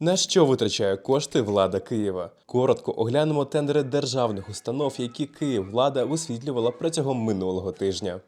На що витрачає кошти влада Києва? Коротко оглянемо тендери державних установ, які Київвлада висвітлювала протягом минулого тижня.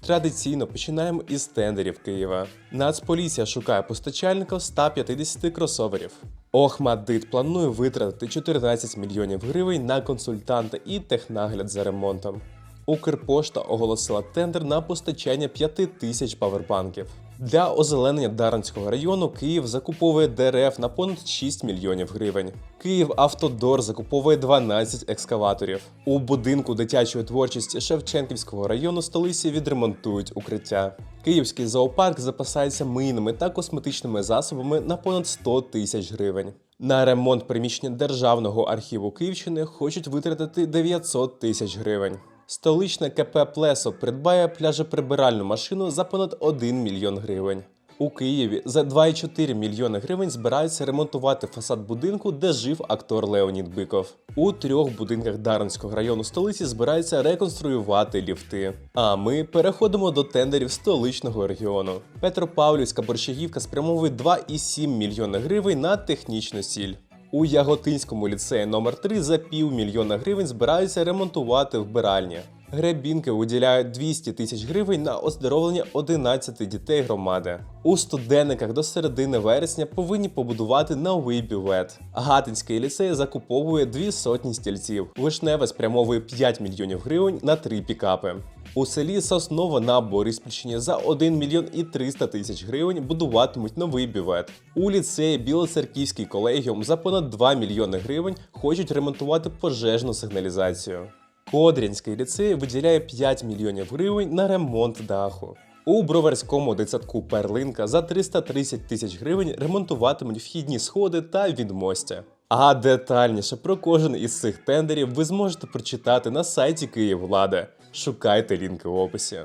Традиційно починаємо із тендерів Києва. Нацполіція шукає постачальника 150 кросоверів. Охмаддит планує витратити 14 мільйонів гривень на консультанта і технагляд за ремонтом. Укрпошта оголосила тендер на постачання 5 тисяч павербанків. Для озеленення Дарницького району Київ закуповує дерев на понад 6 мільйонів гривень. Київ Автодор закуповує 12 екскаваторів. У будинку дитячої творчості Шевченківського району столиці відремонтують укриття. Київський зоопарк запасається мийними та косметичними засобами на понад 100 тисяч гривень. На ремонт приміщення Державного архіву Київщини хочуть витратити 900 тисяч гривень. Столичне КП Плесо придбає пляжеприбиральну машину за понад 1 мільйон гривень. У Києві за 2,4 мільйони гривень збираються ремонтувати фасад будинку, де жив актор Леонід Биков. У трьох будинках Дарницького району столиці збираються реконструювати ліфти. А ми переходимо до тендерів столичного регіону. Петропавлівська борщагівка спрямовує 2,7 мільйона гривень на технічну сіль. У Яготинському ліцеї номер 3 за півмільйона гривень збираються ремонтувати вбиральні. Гребінки виділяють 200 тисяч гривень на оздоровлення 11 дітей громади. У студенниках до середини вересня повинні побудувати новий бювет. Гатинський ліцей закуповує дві сотні стільців. Вишневе спрямовує 5 мільйонів гривень на три пікапи. У селі Сосново на Бориспільщині за 1 мільйон і 300 тисяч гривень будуватимуть новий бювет. У ліцеї Білоцерківський колегіум за понад 2 мільйони гривень хочуть ремонтувати пожежну сигналізацію. Кодрянський ліцей виділяє 5 мільйонів гривень на ремонт даху. У броварському дитсадку Перлинка за 330 тисяч гривень ремонтуватимуть вхідні сходи та відмостя. А детальніше про кожен із цих тендерів ви зможете прочитати на сайті Київвлада. Шукайте лінки в описі.